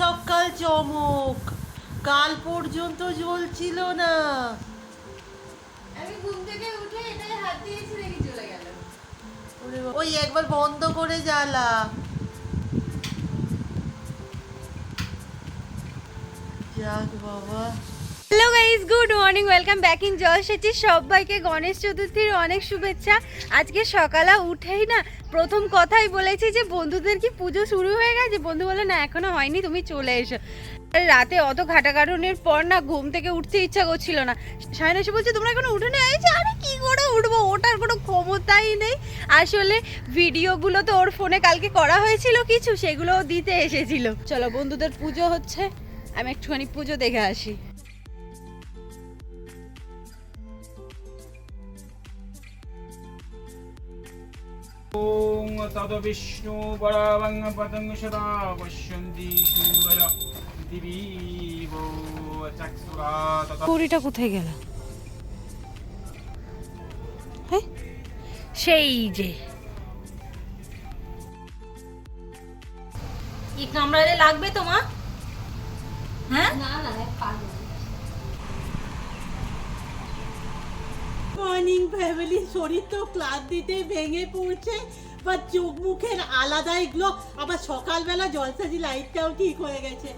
সকাল চমক। কাল পর্যন্ত জ্বলছিল না। আমি ঘুম থেকে উঠে এটাই হাত দিয়েছি দেখি চলে গেল ওই একবার বন্ধ করে জ্বালা। যাক বাবা। Hello guys good morning welcome back in জলসেচি সবাইকে গণেশ চতুর্থীর অনেক শুভেচ্ছা। আজকে সকালে উঠেই না, প্রথম কথাই বলেছি যে বন্ধুদের কি পুজো শুরু হয়ে গেছে? বন্ধু বলে, না, এখনও হয়নি, তুমি চলে এসো। রাতে অত ঘাটাঘাটনির পর না ঘুম থেকে উঠতে ইচ্ছা করছিল না। সায়না এসে বলছে, তোমরা এখনও উঠে নেই আরে কি করে উঠবো? ওটার কোনো ক্ষমতাই নেই। আসলে ভিডিওগুলো তো ওর ফোনে কালকে করা হয়েছিল কিছু, সেগুলোও দিতে এসেছিল। চলো, বন্ধুদের পুজো হচ্ছে। আমি একটুখানি পুজো দেখে আসি। ॐ तद्विष्णु परावं पतं सदा पश्यन्ति सूरय दिवीव चक्षुरा तथा পুরিটা কোথায় গেল হ্যাঁ সেই যে কি কামড়ালে লাগবে তোমার হ্যাঁ মর্নিং ফ্যামিলি শরীর তো ক্লান্তিতে ভেঙে পড়ছে, বা চোখ মুখের আলাদাই এগুলো, আবার সকালবেলা জলসাজি লাইটটাও ঠিক হয়ে গেছে।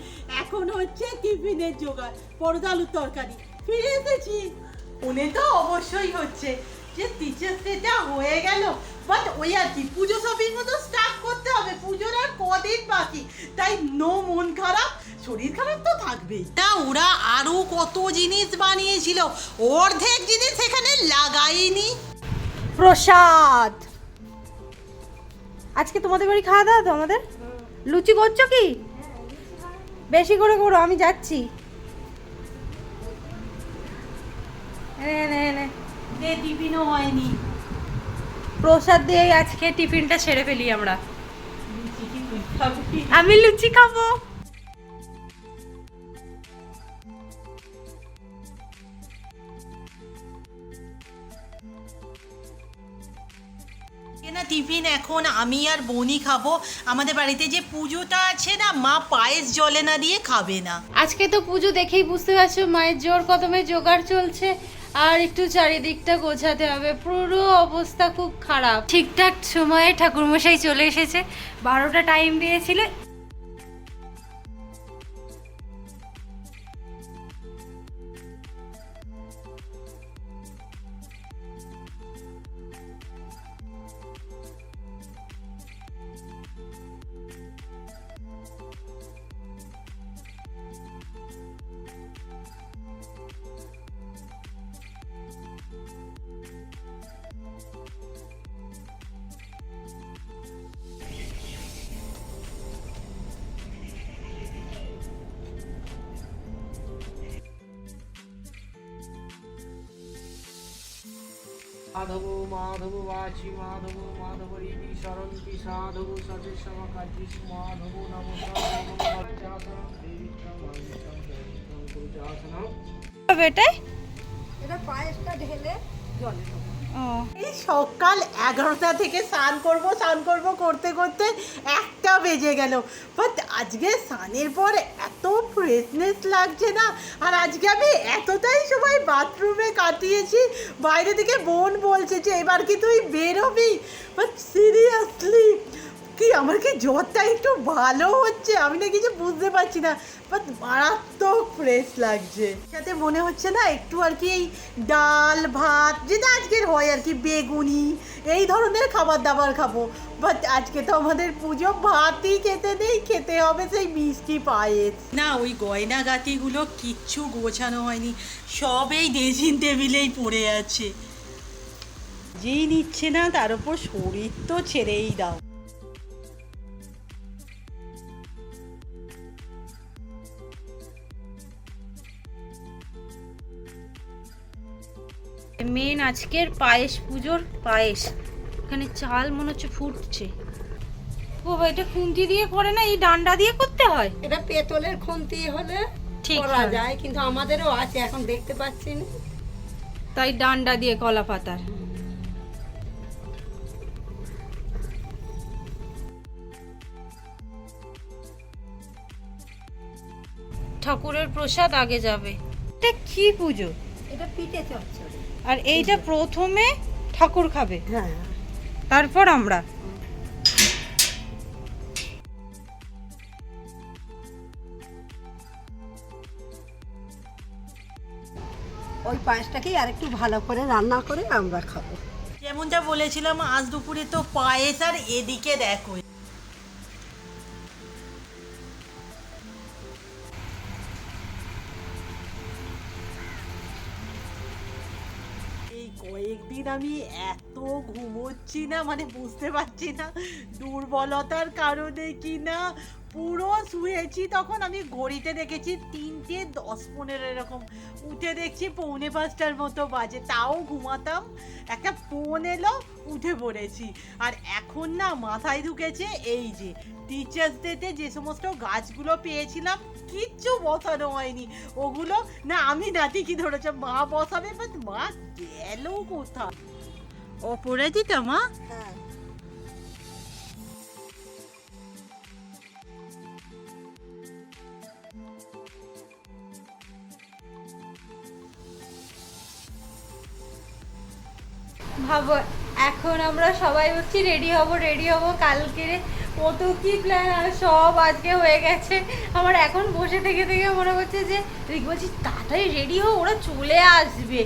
এখন হচ্ছে টিফিনের জোগাড় পরদালুর তরকারি। ফিরে এসেছি। উনি তো অবশ্যই হচ্ছে। যে টিচার্স ডেটা হয়ে গেল। বাট ওই আর কি পুজো শপিং তো স্টার্ট করতে হবে পুজোর আর কদিন বাকি। তাই নো মন খারাপ শরীর খারাপ তো থাকবেই। না ওরা আরও কত জিনিস বানিয়েছিল অর্ধেক জিনিস এখানে লাগাইনি। প্রসাদ! আজকে তোমাদের বাড়ি খাওয়া দাওয়া তো আমাদের? লুচি করছ কি? বেশি করে করো আমি যাচ্ছি। এনে, এনে, এনে। টিফিনও হয়নি। প্রসাদ দিয়ে আজকে টিফিনটা ছেড়ে ফেলি আমরা? আমি লুচি খাব। না টিফিন এখন আমি আর বনি খাব। আমাদের বাড়িতে যে পুজোটা আছে না মা পায়েস জলে না দিয়ে খাবে না। আজকে তো পুজো দেখেই বুঝতে পারছ মায়ের জোর কদমে জোগাড় চলছে। আর একটু চারিদিকটা গোছাতে হবে। পুরো অবস্থা খুব খারাপ। ঠিকঠাক সময়ে ঠাকুরমশাই চলে এসেছে। বারোটা টাইম দিয়েছিল। মাধব মাধব বাচি মাধব মাধব রিবি শরন্তি সাধব সদেশ কাজী মাধব নম এটা পায়েসটা ঢেলে জলে এই সকাল এগারোটা থেকে স্নান করব স্নান করব করতে করতে একটা বেজে গেল। বাট আজকে স্নানের পর এত ফ্রেশনেস লাগছে না। আর আজকে আমি এতটাই সময় বাথরুমে কাটিয়েছি, বাইরে থেকে বোন বলছে যে, এবার কি তুই বেরোবি? বাট সিরিয়াসলি কি, আমার কি জ্বরটা একটু ভালো হচ্ছে? আমি না কিছু বুঝতে পারছি না। বাট মারাত্মক ফ্রেশ লাগছে। সাথে মনে হচ্ছে না একটু আর কি এই ডাল, ভাত, যেটা আজকের হয় আর কি, বেগুনি, এই ধরনের খাবার দাবার খাব। বাট আজকে তো আমাদের পুজো, ভাতই খেতে নেই, খেতে হবে সেই মিষ্টি পায়েস। না, ওই গয়না গাতিগুলো কিচ্ছু গোছানো হয়নি। সব এই ড্রেসিং টেবিলেই পড়ে আছে। যেই নিচ্ছে না, তার উপর শরীর তো ছেড়েই দাও। মেন আজকের পায়েস পুজোর পায়েস। এখানে চাল মনে হচ্ছে ফুটছে। ও ভাই এটা খুন্তি দিয়ে করে না? এই ডান্ডা দিয়ে করতে হয়? এটা পেতলের খুন্তি হলে ঠিক করা যায় কিন্তু আমাদেরও আছে এখন দেখতে পাচ্ছি না। তাই ডান্ডা দিয়ে কলা পাতার। ঠাকুরের প্রসাদ আগে যাবে। এটা কি পুজো? এটা পিঠে চচ্চড়ি। আর এইটা প্রথমে ঠাকুর খাবে। হ্যাঁ। তারপর আমরা। ওই পায়েসটাকেই আর একটু ভালো করে রান্না করে আমরা খাব। যেমনটা বলেছিলাম আজ দুপুরে তো পায়েস আর এদিকে দেখো। কয়েকদিন আমি এত ঘুমোচ্ছি না মানে বুঝতে পারছি না দুর্বলতার কারণে কি না। পুরো শুয়েছি তখন আমি ঘড়িতে দেখেছি তিনটে দশ পনেরো এরকম। উঠে দেখছি পৌনে পাঁচটার মতো বাজে তাও ঘুমাতাম। একটা ফোন এলো উঠে পড়েছি। আর এখন না মাথায় ঢুকেছে এই যে টিচার্স ডেতে যে সমস্ত গাছগুলো পেয়েছিলাম কিচ্ছু বসানো হয়নি। ওগুলো না আমি না ঠিকই ধরেছে মা বসাবে বাট মা গেল কোথায়? ওপরে দিতা মা? হ্যাঁ। ভাবো, এখন আমরা সবাই হচ্ছি রেডি হব রেডি হব। কালকে কত কি প্ল্যান আর সব আজকে হয়ে গেছে। আমার এখন বসে থেকে থেকে মনে হচ্ছে যে, রিক বলছি, তাড়াতাড়ি রেডি হো ওরা চলে আসবে।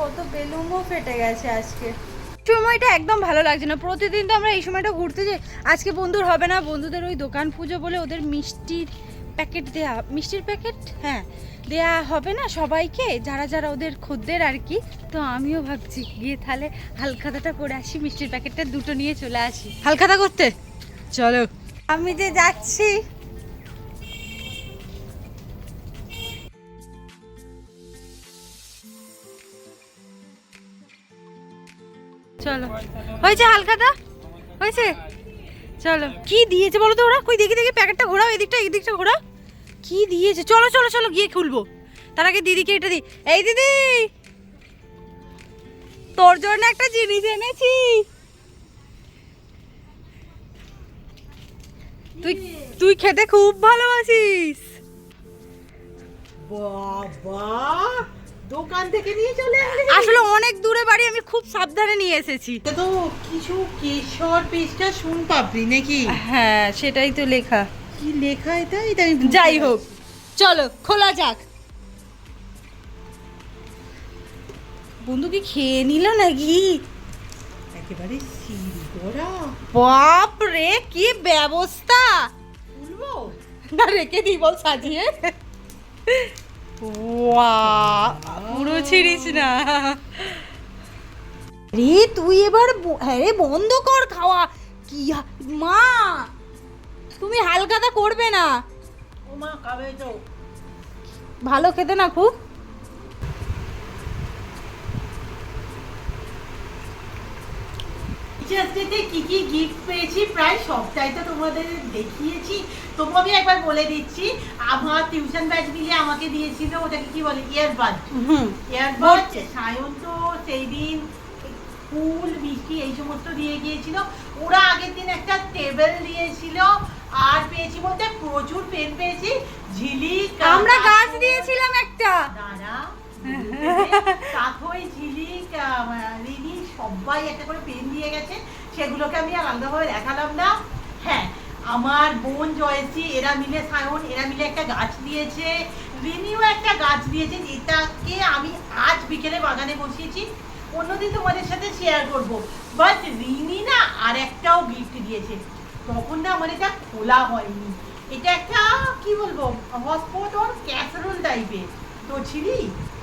কত বেলুনও ফেটে গেছে আজকে। সময়টা একদম ভালো লাগছে না। প্রতিদিন তো আমরা এই সময়টা ঘুরতে যাই। আজকে বন্ধুর হবে না। বন্ধুদের ওই দোকান পুজো বলে ওদের মিষ্টির প্যাকেট দেয়া মিষ্টির প্যাকেট হ্যাঁ দেয়া হবে না সবাইকে যারা যারা ওদের খদ্দের আর কি। তো আমিও ভাবছি গিয়ে তাহলে হালখাতাটা করে আসি মিষ্টির প্যাকেটটা দুটো নিয়ে চলে আসি। হালখাতা করতে? চলো। আমি যে যাচ্ছি। চলো। হয়েছে হালখাতা? হয়েছে? চলো। কি দিয়েছে বলো তো ওরা? কই, দেখি দেখি, প্যাকেটটা ঘোরাও, এদিকটা এদিকটা ঘোরাও। কি দিয়েছে? চলো চলো চলো, গিয়ে খুলবো। তার আগে দিদিকে এটা দি এই দিদি! তোর জন্য একটা জিনিস এনেছি। তুই তুই খেতে খুব ভালোবাসিস। বাবা! দোকান থেকে নিয়ে চলে আসলে? অনেক দূরে বাড়ি আমি খুব সাবধানে নিয়ে এসেছি। তো কিছু কেশর পেস্টা শুন পাপড়ি নাকি? হ্যাঁ সেটাই তো লেখা। কি লেখা এটা? এটা যাই হোক চলো খোলা যাক। বন্ধু কি খেয়ে নিল নাকি? একেবারে সিল বাপ রে কি ব্যবস্থা! খুলবো? না রেখে দিই বল সাজিয়ে। পুরো ছিড়িস না। রে তুই এবার হ্যাঁ রে বন্ধ কর খাওয়া। কি মা তুমি হালকাতা করবে না। ও মা খাবে তো। ভালো খেতে না খুব? টিচার্স ডেতে কি কি গিফট পেয়েছি প্রায় সবটাই তো তোমাদের দেখিয়েছি। তবু আমি একবার বলে দিচ্ছি আমার টিউশন ব্যাচ মিলে আমাকে দিয়েছিল ওটাকে কি বলে ইয়ারবাড হুম। এয়ারবাড সায়ন তো সেই দিন ফুল মিষ্টি এই সমস্ত দিয়ে গিয়েছিল। ওরা আগের দিন একটা টেবিল দিয়েছিল আর পেয়েছি বলতে প্রচুর পেন পেয়েছি ঝিলিক আমরা গাছ দিয়েছিলাম একটা। দাঁড়া কাথই ঝিলিক রিনি। সবাই একটা করে পেন দিয়ে গেছে, সেগুলোকে আমি আর আলাদাভাবে দেখালাম না। হ্যাঁ আমার বোন জয়সী এরা মিলে সায়ন, এরা মিলে একটা গাছ দিয়েছে। রিনিও একটা গাছ দিয়েছে, যেটাকে আমি আজ বিকেলে বাগানে বসিয়েছি। অন্যদিন তোমাদের সাথে শেয়ার করব। বাট রিনি না আর একটাও গিফট দিয়েছে। তখন না আমার এটা খোলা হয়নি। এটা একটা, কি বলব হটপট ওর ক্যাসারোল টাইপের তো ছিলি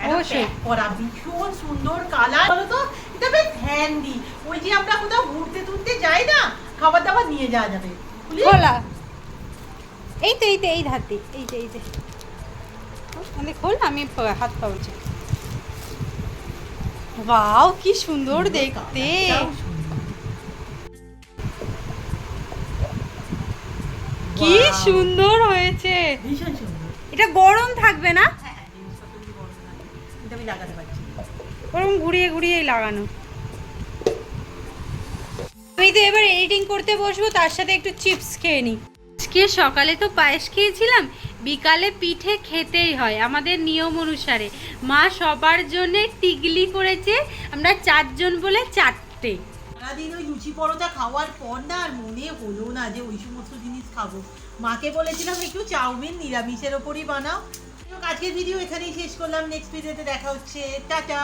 অবশ্যই। করা ভীষণ সুন্দর কালার বলো তো এটা বেশ হ্যান্ডি ওই যে আমরা কোথাও ঘুরতে টুরতে যাই না খাবার দাবার নিয়ে যাওয়া যাবে। খোলা। এই তো এই তো এই ধাতে এই যে এই যে। মানে খোল আমি প- হাত পাবছি বাও কি সুন্দর দেখতে। কি সুন্দর হয়েছে। ভীষণ এটা গরম থাকবে না? আমি লাগাতে পারছি ওরকম ঘুরিয়ে ঘুরিয়ে লাগানো। আমি তো এবার এডিটিং করতে বসবো তার সাথে একটু চিপস খেয়ে নিই। আজকে সকালে তো পায়েস খেয়েছিলাম বিকালে পিঠে খেতেই হয় আমাদের নিয়ম অনুসারে। মা সবার জন্য টিগলি করেছে আমরা চারজন বলে চারটে। সারাদিন ওই লুচি পরোটা খাওয়ার পর না আর মনে হলো না যে ওই সমস্ত জিনিস খাব। মাকে বলেছিলাম একটু চাউমিন নিরামিষের ওপরই বানাও। আজকের ভিডিও এখানেই শেষ করলাম। নেক্সট ভিডিওতে দেখা হচ্ছে। টাটা!